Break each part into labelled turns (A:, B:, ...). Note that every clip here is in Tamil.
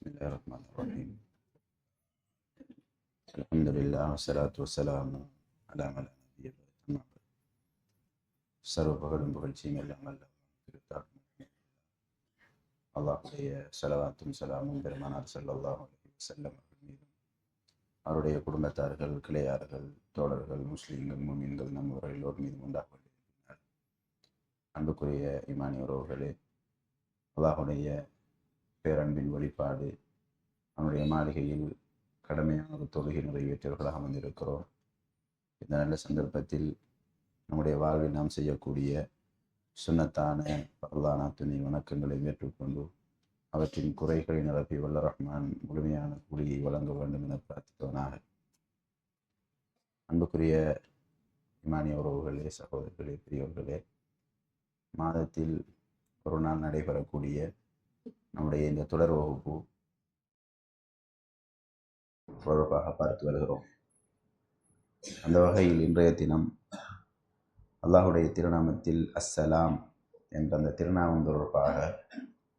A: بسم الله الرحمن الرحيم الحمد لله والصلاة والسلام على من لا نبي بعد أما بعد. சர்வ புகழும் புகழ்ச்சியும் எல்லாம் அல்ல அல்லாஹுடைய செலவாத்தும் சலாமும் பெருமானார் ஸல்லல்லாஹு அலைஹி வஸல்லம் அவர்கள் மீதும் அவருடைய குடும்பத்தார்கள் கிளையார்கள் தோழர்கள் முஸ்லீம்கள் மூமின்கள் நம்மவர்கள் எல்லோர் மீதும் உண்டாக வேண்டியிருக்கிறார் அன்புக்குரிய இமானிய உறவுகளே அல்லாஹுடைய பேரன்பின் வழிபாடு நம்முடைய மாளிகையில் கடமையான ஒரு தொழுகை நிறைவேற்றியவர்களாக வந்திருக்கிறோம் இந்த நல்ல சந்தர்ப்பத்தில் நம்முடைய வாழ்வில் நாம் செய்யக்கூடிய சுன்னத்தான பரலான துணை வணக்கங்களை ஏற்றுக்கொண்டு அவற்றின் குறைகளை நிரப்பி வல்ல ரஹ்மான் முழுமையான கூலியை வழங்க வேண்டும் என பிரார்த்தித்தவனாக. அன்புக்குரிய இமானிய உறவுகளே சகோதரர்களே பெரியவர்களே மாதத்தில் ஒரு நாள் நடைபெறக்கூடிய நம்முடைய இந்த தொடர் வகுப்பு தொடர்பாக பார்த்து வருகிறோம். அந்த வகையில் இன்றைய தினம் அல்லாஹுடைய திருநாமத்தில் அஸ்ஸலாம் என்ற அந்த திருநாமம் தொடர்பாக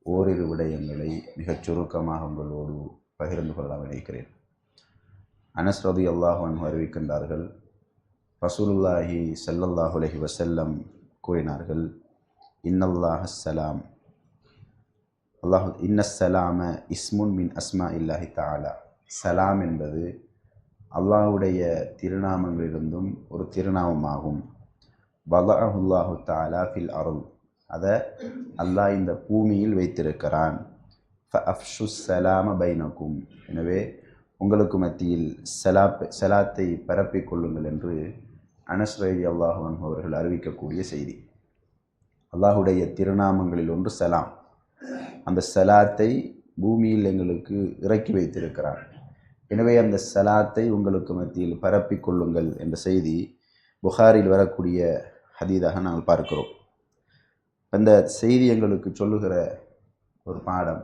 A: ஓரிரு விடயங்களை மிகச் சுருக்கமாக உங்களோடு பகிர்ந்து கொள்ள நினைக்கிறேன் அனஸ் ரதி அல்லாஹன் அறிவிக்கின்றார்கள் ரசூலுல்லாஹி ஸல்லல்லாஹு அலைஹி வஸல்லம் கூறினார்கள் இன்னல்லாஹ் அஸ்ஸலாம் அல்லாஹு இன்னஸ்ஸலாம இஸ்முன் மின் அஸ்மா இல்லாஹி தாலா சலாம் என்பது அல்லாஹுடைய திருநாமங்களிலிருந்தும் ஒரு திருநாமமாகும். வலாஹுல்லாஹு தாலா ஃபில் அருள். அதை அல்லாஹ் இந்த பூமியில் வைத்திருக்கிறான். ஃபஅஃப்ஷு சலாம பைனக்கும். எனவே உங்களுக்கு மத்தியில் சலாப் சலாத்தை பரப்பிக் கொள்ளுங்கள் என்று அனஸ் ரவி அல்லாஹுவன் அவர்கள் அறிவிக்கக்கூடிய செய்தி. அல்லாஹுடைய திருநாமங்களில் ஒன்று சலாம் அந்த சலாத்தை பூமியில் எங்களுக்கு இறக்கி வைத்திருக்கிறார். எனவே அந்த சலாத்தை உங்களுக்கு மத்தியில் பரப்பிக் கொள்ளுங்கள் என்ற செய்தி புகாரில் வரக்கூடிய ஹதீதாக நாங்கள் பார்க்கிறோம். அந்த செய்தி எங்களுக்கு சொல்லுகிற ஒரு பாடம்.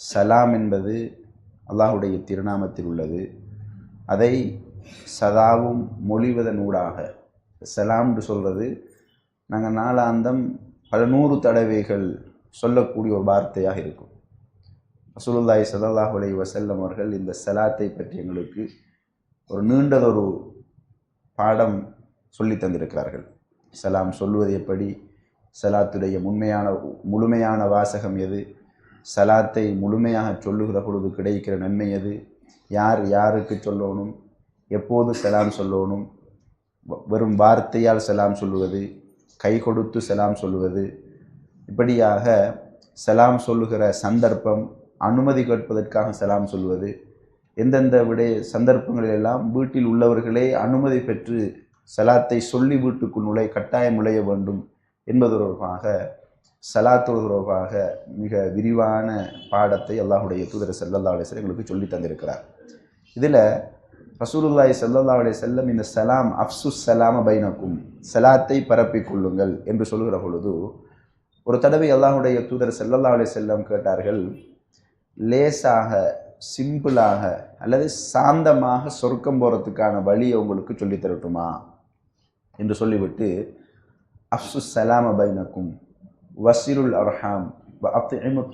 A: சலாம் என்பது அல்லாஹுடைய திருநாமத்தில் உள்ளது. அதை சதாவும் மொழிவதன் ஊடாக சலாம்னு சொல்கிறது நாங்கள் நாளாந்தம் பல நூறு தடவைகள் சொல்லக்கூடிய ஒரு வார்த்தையாக இருக்கும். ரசூலுல்லாஹி ஸல்லல்லாஹு அலைஹி வசல்லம் அவர்கள் இந்த சலாத்தை பற்றி எங்களுக்கு ஒரு நீண்டதொரு பாடம் சொல்லி தந்திருக்கிறார்கள். சலாம் சொல்லுவது எப்படி? சலாத்துடைய உண்மையான முழுமையான வாசகம் எது? சலாத்தை முழுமையாக சொல்லுகிற பொழுது கிடைக்கிற நன்மை எது? யார் யாருக்கு சொல்லணும்? எப்போது சலாம் சொல்லணும்? வெறும் வார்த்தையால் சலாம் சொல்லுவது கை கொடுத்து சலாம் சொல்லுவது இப்படியாக செலாம் சொல்லுகிற சந்தர்ப்பம் அனுமதி கேட்பதற்காக செலாம் சொல்வது எந்தெந்த விடைய சந்தர்ப்பங்களிலெல்லாம் வீட்டில் உள்ளவர்களே அனுமதி பெற்று சலாத்தை சொல்லி வீட்டுக்குள் நுழை கட்டாயம் நுழைய வேண்டும் என்பது தொடர்பாக சலாத்து தொடர்பாக மிக விரிவான பாடத்தை அல்லாஹுடைய தூதர் செல்லல்லா அலிஸ்லம் எங்களுக்கு சொல்லி தந்திருக்கிறார். இதில் ரசூலுல்லாய் சல்லல்லா அலே செல்லம் இந்த சலாம் அப்சு சலாம பைனக்கும் சலாத்தை பரப்பிக் கொள்ளுங்கள் என்று சொல்லுகிற பொழுது ஒரு தடவை அல்லாஹுடைய தூதர் செல்லல்லா அலே செல்லம் கேட்டார்கள் லேசாக சிம்பிளாக அல்லது சாந்தமாக சொர்க்கம் போகிறதுக்கான வழியை உங்களுக்கு சொல்லி தரட்டுமா? என்று சொல்லிவிட்டு அப்சு சலாம பைனக்கும் வசிருல் அர்ஹாம் வ அப்திமு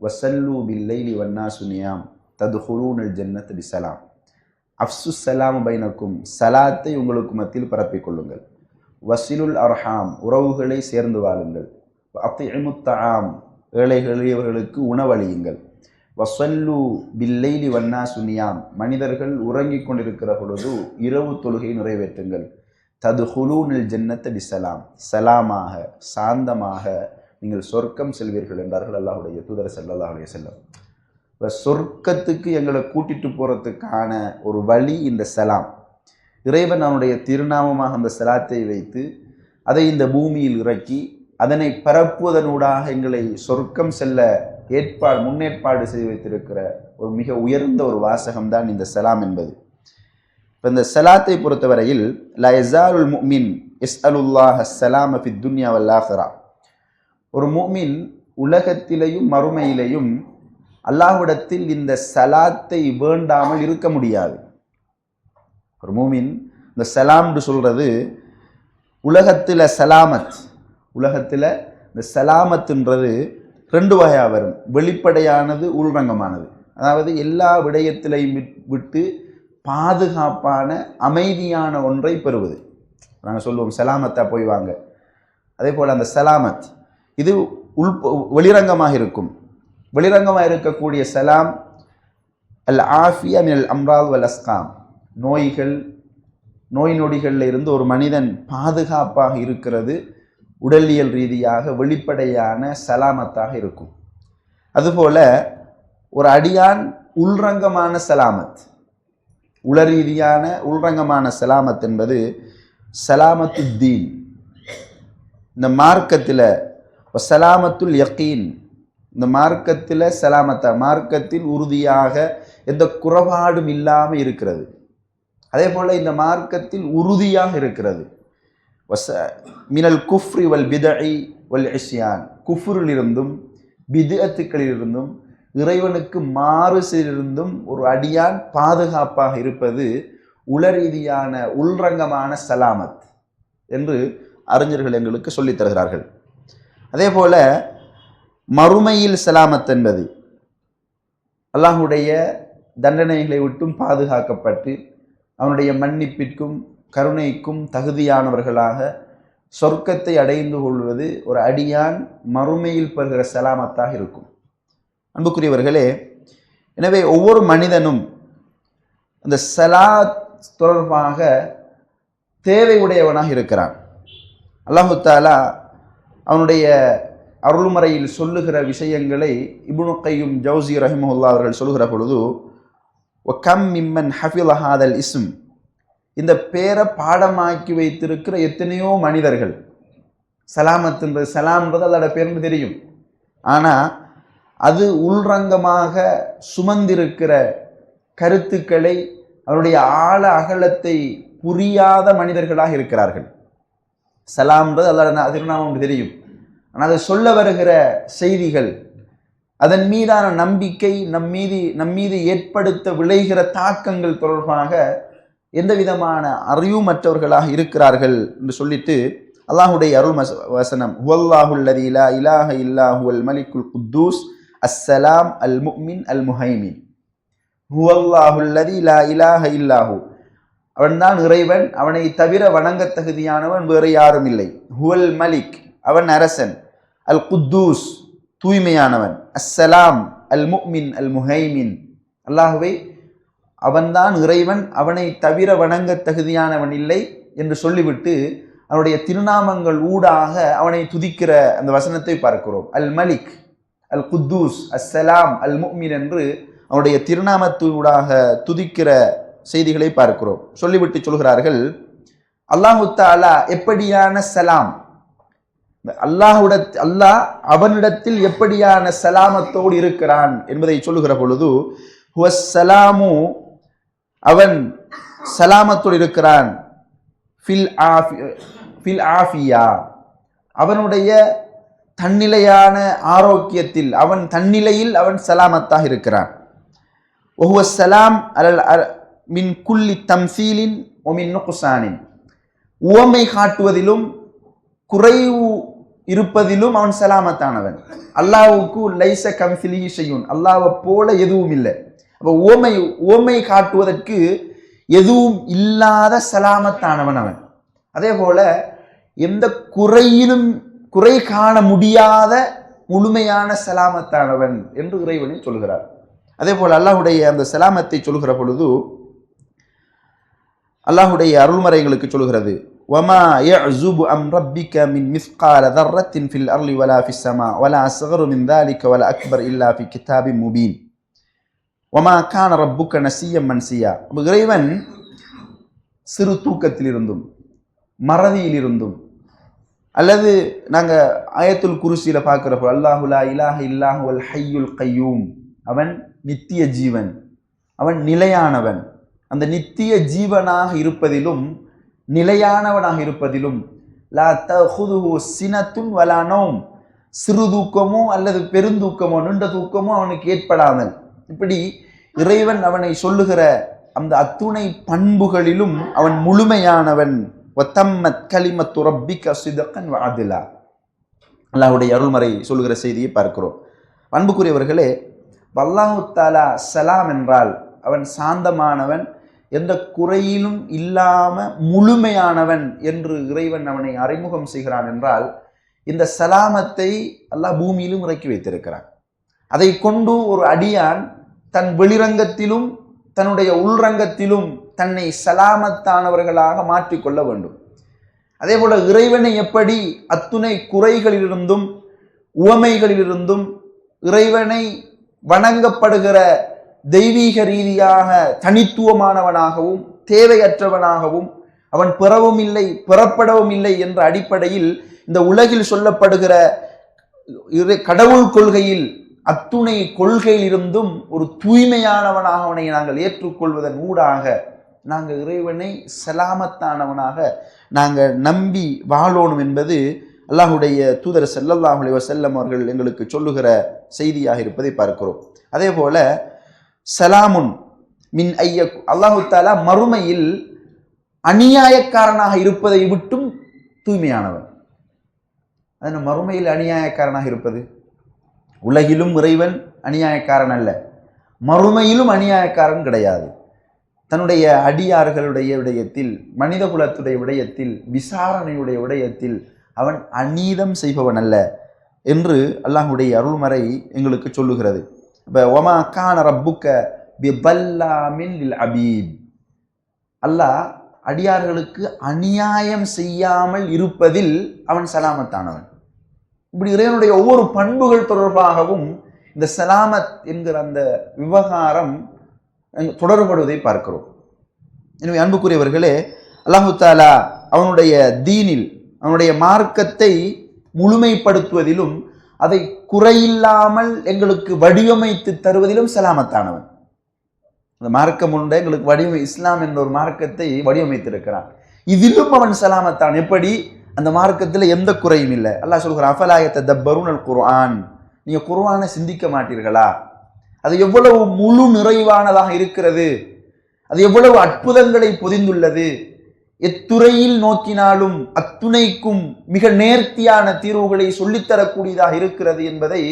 A: வசல்லு பில்லைலி வன்னா சுனியாம் தது ஹுலூனல் ஜன்னத் பிசலாம் அப்சு சலாம் பைனக்கும் சலாத்தை உங்களுக்கு மத்தியில் பரப்பிக் கொள்ளுங்கள். வசிலுல் அர்ஹாம் உறவுகளை சேர்ந்து வாழுங்கள். அப்திமு தாம் ஏழைகளியவர்களுக்கு உணவளியுங்கள். வசல்லு பில்லைலி வண்ணா சுனியாம் மனிதர்கள் உறங்கிக் கொண்டிருக்கிற பொழுது இரவு தொழுகை நிறைவேற்றுங்கள். தது ஹுலூனில் ஜன்னத்த பிசலாம் சலாமாக சாந்தமாக நீங்கள் சொர்க்கம் செல்வீர்கள் என்றார்கள் அல்லாஹுடைய தூதர் செல்லல்லாஹ் செல்லம் இப்போ சொர்க்கத்துக்கு எங்களை கூட்டிட்டு போகிறதுக்கான ஒரு வழி இந்த சலாம். இறைவன் அவனுடைய திருநாமமாக அந்த சலாத்தை வைத்து அதை இந்த பூமியில் இறக்கி அதனை பரப்புவதனூடாக எங்களை சொர்க்கம் செல்ல ஏற்பாடு முன்னேற்பாடு செய்து வைத்திருக்கிற ஒரு மிக உயர்ந்த ஒரு வாசகம் தான் இந்த சலாம் என்பது. இப்போ இந்த சலாத்தை பொறுத்தவரையில் லயசாருல் முமின் எஸ் அலுல்லாஹ் சலாம் அஃபி துன்யா வல்லாஹரா ஒரு முமின் உலகத்திலேயும் மறுமையிலேயும் அல்லாஹ்விடத்தில் இந்த சலாத்தை வேண்டாமல் இருக்க முடியாது. ஒரு மூமின் இந்த சலாம்னு சொல்கிறது உலகத்தில் சலாமத் உலகத்தில் இந்த சலாமத்துன்றது ரெண்டு வகையாக வரும். வெளிப்படையானது உள்ரங்கமானது. அதாவது எல்லா விடயத்திலையும் விட்டு பாதுகாப்பான அமைதியான ஒன்றை பெறுவது. நாங்கள் சொல்லுவோம் சலாமத்தா போய் வாங்க. அதே போல் அந்த சலாமத் இது உள் வெளிரங்கமாக இருக்கும். வெளிரங்கமாக இருக்கக்கூடிய சலாம் அல் ஆஃபியா மினல் அம்ரால் வல் அஸ்காம். நோய்கள் நோய் நொடிகளில் இருந்து ஒரு மனிதன் பாதுகாப்பாக இருக்கிறது. உடலியல் ரீதியாக வெளிப்படையான சலாமத்தாக இருக்கும். அதுபோல ஒரு அடியான் உள்ரங்கமான சலாமத் உளரீதியான உள்ரங்கமான சலாமத் என்பது சலாமத்து தீன் இந்த மார்க்கத்தில் சலாமத்துல் யக்கீன் இந்த மார்க்கத்தில் சலாமத்தா மார்க்கத்தில் உறுதியாக எந்த குறைபாடும் இல்லாமல் இருக்கிறது. அதே போல் இந்த மார்க்கத்தில் உறுதியாக இருக்கிறது. வச மினல் குஃப்ரி வல் பிதஇ வல் இஸ்யான். குஃப்ரிலிருந்தும் பிதத்துக்களிலிருந்தும் இறைவனுக்கு மாறு செய்திருந்தும் ஒரு அடியான் பாதுகாப்பாக இருப்பது உளரீதியான உள்ரங்கமான சலாமத் என்று அறிஞர்கள் எங்களுக்கு சொல்லித் தருகிறார்கள். அதே போல மறுமையில் சலாமத் என்பது அல்லாஹுடைய தண்டனைகளை விட்டும் பாதுகாக்கப்பட்டு அவனுடைய மன்னிப்பிற்கும் கருணைக்கும் தகுதியானவர்களாக சொர்க்கத்தை அடைந்து கொள்வது ஒரு அடியான் மறுமையில் பெறுகிற சலாமத்தாக இருக்கும். அன்புக்குரியவர்களே எனவே ஒவ்வொரு மனிதனும் அந்த சலாத் தொடர்பாக தேவை உடையவனாக இருக்கிறான். அல்லாஹு தாலா அவனுடைய அருள்முறையில் சொல்லுகிற விஷயங்களை இபுனு கையும் ஜவுசி ரஹிமஹுல்லா அவர்கள் சொல்லுகிற பொழுது கம் இம்மன் ஹஃபில் ஹாதல் இஸ்ம் இந்த பேரை பாடமாக்கி வைத்திருக்கிற எத்தனையோ மனிதர்கள். சலாமத்துன்றது சலாம்ன்றது அதோட பேர்னு தெரியும். ஆனால் அது உள்ரங்கமாக சுமந்திருக்கிற கருத்துக்களை அவருடைய ஆழ அகலத்தை புரியாத மனிதர்களாக இருக்கிறார்கள். சலாம்ன்றது அதோட திருநாமம் தெரியும். ஆனால் அதை சொல்ல வருகிற செய்திகள் அதன் மீதான நம்பிக்கை நம் மீது நம் மீது ஏற்படுத்த விளைகிற தாக்கங்கள் தொடர்பாக எந்த விதமான அறிவுமற்றவர்களாக இருக்கிறார்கள் என்று சொல்லிட்டு அல்லாஹுடைய அருள் வசனம் ஹுவல்லாஹுல்லதி இலா இலாஹ இல்லாஹு அல் மலிக்குல் குத்தூஸ் அஸ்ஸலாம் அல் முக்மின் அல் முஹைமின். ஹுவல்லாஹுல்லதி இலா இலாஹ இல்லாஹு அவன்தான் இறைவன் அவனை தவிர வணங்க தகுதியானவன் வேறு யாரும் இல்லை. ஹுவல் மலிக் அவன் அரசன். அல் குத்தூஸ் தூய்மையானவன். அஸ்ஸலாம் அல் முக்மின் அல் முஹைமின். அல்லாஹுவை அவன்தான் இறைவன் அவனை தவிர வணங்க தகுதியானவன் இல்லை என்று சொல்லிவிட்டு அவனுடைய திருநாமங்கள் ஊடாக அவனை துதிக்கிற அந்த வசனத்தை பார்க்கிறோம். அல் மலிக் அல் குத்தூஸ் அஸ்ஸலாம் அல் முக்மின் என்று அவனுடைய திருநாமத்தூடாக துதிக்கிற செய்திகளை பார்க்கிறோம். சொல்லிவிட்டு சொல்கிறார்கள் அல்லாஹு தாலா எப்படியான சலாம் அல்லாஹுட அல்லாஹ் அவனிடத்தில் எப்படியான சலாமத்தோடு இருக்கிறான் என்பதை சொல்லுகிற பொழுது சலாமு அவன் சலாமத்தோடு இருக்கிறான். ஃபில் ஃபில் ஆஃபியா. அவனுடைய தன்னிலையான ஆரோக்கியத்தில் அவன் தன்னிலையில் அவன் சலாமத்தாக இருக்கிறான். ஒஹுவ சலாம் அலல் மின் குல்லி தம்சீலின் ஒமின் நுகுசானின். உவமை காட்டுவதிலும் குறைவு இருப்பதிலும் அவன் சலாமத்தானவன். அல்லாவுக்கு லைச கம்சிலி செய்யும் அல்லாவை போல எதுவும் இல்லை அப்போ ஓமை ஓமை காட்டுவதற்கு எதுவும் இல்லாத சலாமத்தானவன் அவன் அதே போல எந்த குறையிலும் குறை காண முடியாத முழுமையான சலாமத்தானவன் என்று இறைவனை சொல்கிறார் அதே போல் அல்லாஹுடைய அந்த சலாமத்தை சொல்கிற பொழுது அல்லாஹுடைய அருள்மறைகளுக்கு சொல்கிறது وما يعزب عن ربك من مثقال ذرة في الأرض ولا في السماء ولا أصغر من ذلك ولا أكبر إلا في كتاب مبين ஒமா கான ரப்புக்க நசியம் மன்சியா. இறைவன் சிறு தூக்கத்தில் இருந்தும் மறதியில் இருந்தும் அல்லது நாங்கள் ஆயத்துல் குருசியில் பார்க்குறப்போ அல்லாஹுலா இலாஹ இல்லாஹு அல் ஹையுல் கையூம். அவன் நித்திய ஜீவன் அவன் நிலையானவன். அந்த நித்திய ஜீவனாக இருப்பதிலும் நிலையானவனாக இருப்பதிலும் லா தஹுதுஹு சினத்துன் வலானோம் சிறு தூக்கமோ அல்லது பெருந்தூக்கமோ நுண்ட தூக்கமோ அவனுக்கு ஏற்படாமல் இப்படி இறைவன் அவனை சொல்லுகிற அந்த அத்துணை பண்புகளிலும் அவன் முழுமையானவன். ஒத்தம்மத் கலிமத்து ரப்பிக்க சிதக்கன் வாதிலா. அல்லாஹுடைய அருள்மறை சொல்லுகிற செய்தியை பார்க்கிறோம். அன்புக்குரியவர்களே அல்லாஹு தாலா சலாம் என்றால் அவன் சாந்தமானவன் எந்த குறையிலும் இல்லாம முழுமையானவன் என்று இறைவன் அவனை அறிமுகம் செய்கிறான் என்றால் இந்த சலாமத்தை அல்லாஹ் பூமியிலும் இறக்கி வைத்திருக்கிறான். அதை கொண்டு ஒரு அடியான் தன் வெளிரங்கத்திலும் தன்னுடைய உள்ரங்கத்திலும் தன்னை சலாமத்தானவர்களாக மாற்றிக்கொள்ள வேண்டும். அதே போல இறைவனை எப்படி அத்துணை குறைகளிலிருந்தும் உவமைகளிலிருந்தும் இறைவனை வணங்கப்படுகிற தெய்வீக ரீதியாக தனித்துவமானவனாகவும் தேவையற்றவனாகவும் அவன் பிறவும் இல்லை பிறப்படவும் இல்லை என்ற அடிப்படையில் இந்த உலகில் சொல்லப்படுகிற கடவுள் கொள்கையில் அத்துணை கொள்கையிலிருந்தும் ஒரு தூய்மையானவனாக அவனை நாங்கள் ஏற்றுக்கொள்வதன் ஊடாக நாங்கள் இறைவனை சலாமத்தானவனாக நாங்கள் நம்பி வாழோணும் என்பது அல்லாஹுடைய தூதர் செல்லல்லாஹுடைய செல்லம் அவர்கள் எங்களுக்கு சொல்லுகிற செய்தியாக இருப்பதை பார்க்கிறோம். அதே போல சலாமுன் மின் ஐய அல்லாஹு தாலா மறுமையில் அநியாயக்காரனாக இருப்பதை விட்டும் தூய்மையானவன். அதன மறுமையில் அநியாயக்காரனாக இருப்பது? உலகிலும் இறைவன் அநியாயக்காரன் அல்ல. மறுமையிலும் அநியாயக்காரன் கிடையாது. தன்னுடைய அடியார்களுடைய விடயத்தில் மனித குலத்துடைய விடயத்தில் விசாரணையுடைய விடயத்தில் அவன் அநீதம் செய்பவன் அல்ல என்று அல்லாஹுடைய அருள்மறை எங்களுக்கு சொல்லுகிறது. இப்போ ஒமா கான ரப்புக்க பிபல்லாமின் அபீப் அல்லாஹ் அடியார்களுக்கு அநியாயம் செய்யாமல் இருப்பதில் அவன் சலாமத்தானவன். இப்படி இறைவனுடைய ஒவ்வொரு பண்புகள் தொடர்பாகவும் இந்த சலாமத் என்கிற அந்த விவகாரம் தொடர்படுவதை பார்க்கிறோம். எனவே அன்புக்குரியவர்களே அல்லாஹு தாலா அவனுடைய தீனில் அவனுடைய மார்க்கத்தை முழுமைப்படுத்துவதிலும் அதை குறையில்லாமல் எங்களுக்கு வடிவமைத்து தருவதிலும் சலாமத்தானவன். அந்த மார்க்கம் உண்டு எங்களுக்கு வடிவமை இஸ்லாம் என்ற ஒரு மார்க்கத்தை வடிவமைத்திருக்கிறான். இதிலும் அவன் சலாமத்தான். எப்படி? அந்த மார்க்கத்தில் எந்த குறையும் இல்லை. அல்லாஹ் சொல்கிற அஃபலாயத்தை தப்பருன் அல் குர்ஆன் நீங்கள் குர்ஆனை சிந்திக்க மாட்டீர்களா? அது எவ்வளவு முழு நிறைவானதாக இருக்கிறது? அது எவ்வளவு அற்புதங்களை பொதிந்துள்ளது? எத்துறையில் நோக்கினாலும் அத்துணைக்கும் மிக நேர்த்தியான தீர்வுகளை சொல்லித்தரக்கூடியதாக இருக்கிறது என்பதை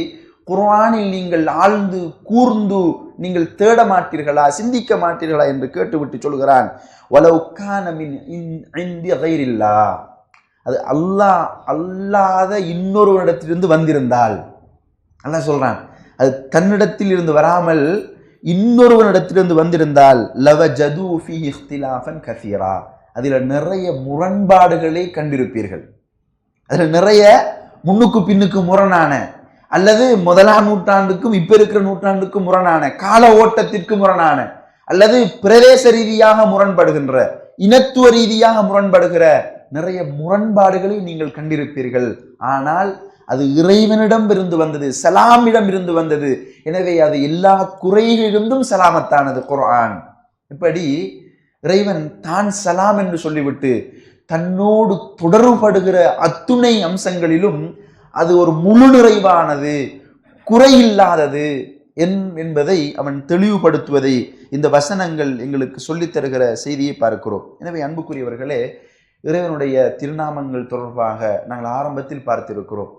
A: குர்ஆனில் நீங்கள் ஆழ்ந்து கூர்ந்து நீங்கள் தேட மாட்டீர்களா சிந்திக்க மாட்டீர்களா என்று கேட்டுவிட்டு சொல்கிறான். வலவுக்கான மின் இந்திய இந்தி அது அல்லாஹ் அல்லாத இன்னொருவனிடத்திலிருந்து வந்திருந்தால். அல்லாஹ் சொல்கிறான் அது தன்னிடத்தில் இருந்து வராமல் இன்னொருவனிடத்திலிருந்து வந்திருந்தால் லவ ஜது ஃபி இஃப்திலாஃபன் கசீரா. அதில் நிறைய முரண்பாடுகளை கண்டிருப்பீர்கள். அதில் நிறைய முன்னுக்கு பின்னுக்கு முரணான அல்லது முதலாம் நூற்றாண்டுக்கும் இப்போ இருக்கிற நூற்றாண்டுக்கும் முரணான கால ஓட்டத்திற்கு முரணான அல்லது பிரதேச ரீதியாக முரண்படுகின்ற இனத்துவ ரீதியாக முரண்படுகிற நிறைய முரண்பாடுகளை நீங்கள் கண்டிருப்பீர்கள். ஆனால் அது இறைவனிடம் இருந்து வந்தது சலாமிடம் இருந்து வந்தது. எனவே அது எல்லா குறைகளிலிருந்தும் சலாமத்தானது குர்ஆன். இப்படி இறைவன் தான் சலாம் என்று சொல்லிவிட்டு தன்னோடு தொடர்படுகிற அத்துணை அம்சங்களிலும் அது ஒரு முழு நிறைவானது குறையில்லாதது என் என்பதை அவன் தெளிவுபடுத்துவதை இந்த வசனங்கள் எங்களுக்கு சொல்லித் தருகிற செய்தியை பார்க்கிறோம். எனவே அன்புக்குரியவர்களே இறைவனுடைய திருநாமங்கள் தொடர்பாக நாங்கள் ஆரம்பத்தில் பார்த்திருக்கிறோம்.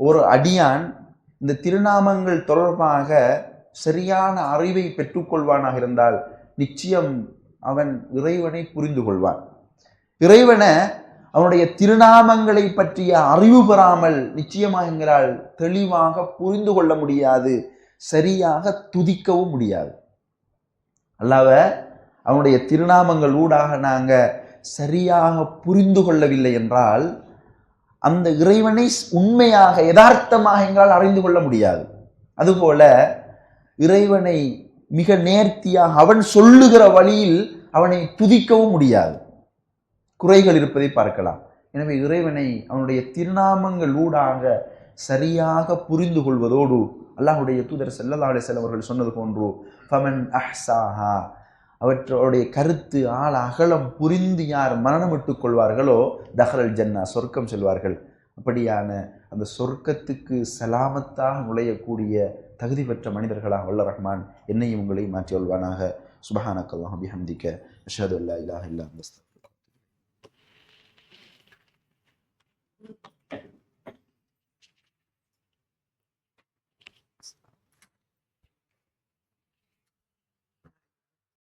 A: ஒரு அடியான் இந்த திருநாமங்கள் தொடர்பாக சரியான அறிவை பெற்றுக்கொள்வானாக இருந்தால் நிச்சயம் அவன் இறைவனை புரிந்து கொள்வான். இறைவனை அவனுடைய திருநாமங்களை பற்றிய அறிவு பெறாமல் நிச்சயமாக எங்களால் தெளிவாக புரிந்து கொள்ள முடியாது சரியாக துதிக்கவும் முடியாது. அல்லாவ அவனுடைய திருநாமங்கள் ஊடாக நாங்கள் சரியாக புரிந்து கொள்ளவில்லை என்றால் அந்த இறைவனை உண்மையாக யதார்த்தமாக எங்களால் அறிந்து கொள்ள முடியாது. அதுபோல இறைவனை மிக நேர்த்தியாக அவன் சொல்லுகிற வழியில் அவனை துதிக்கவும் முடியாது. குறைகள் இருப்பதை பார்க்கலாம். எனவே இறைவனை அவனுடைய திருநாமங்கள் ஊடாக சரியாக புரிந்து கொள்வதோடு அல்லாஹுடைய தூதர் ஸல்லல்லாஹு செல்லவர்கள் அவர்கள் சொன்னது போன்று ஃபமன் அஹ்சாஹா அவற்றோடைய கருத்து ஆள் அகலம் புரிந்து யார் மரணமிட்டுக் கொள்வார்களோ தஹரல் ஜன்னா சொர்க்கம் செல்வார்கள். அப்படியான அந்த சொர்க்கத்துக்கு சலாமத்தாக நுழையக்கூடிய தகுதி பெற்ற மனிதர்களாக வல்ல ரஹ்மான் என்னையும் உங்களை மாற்றி கொள்வானாக. சுபஹானக்கல்லாம் அபிஹம்திக்க அஷது அல்லா இல்லாஹ் இல்லா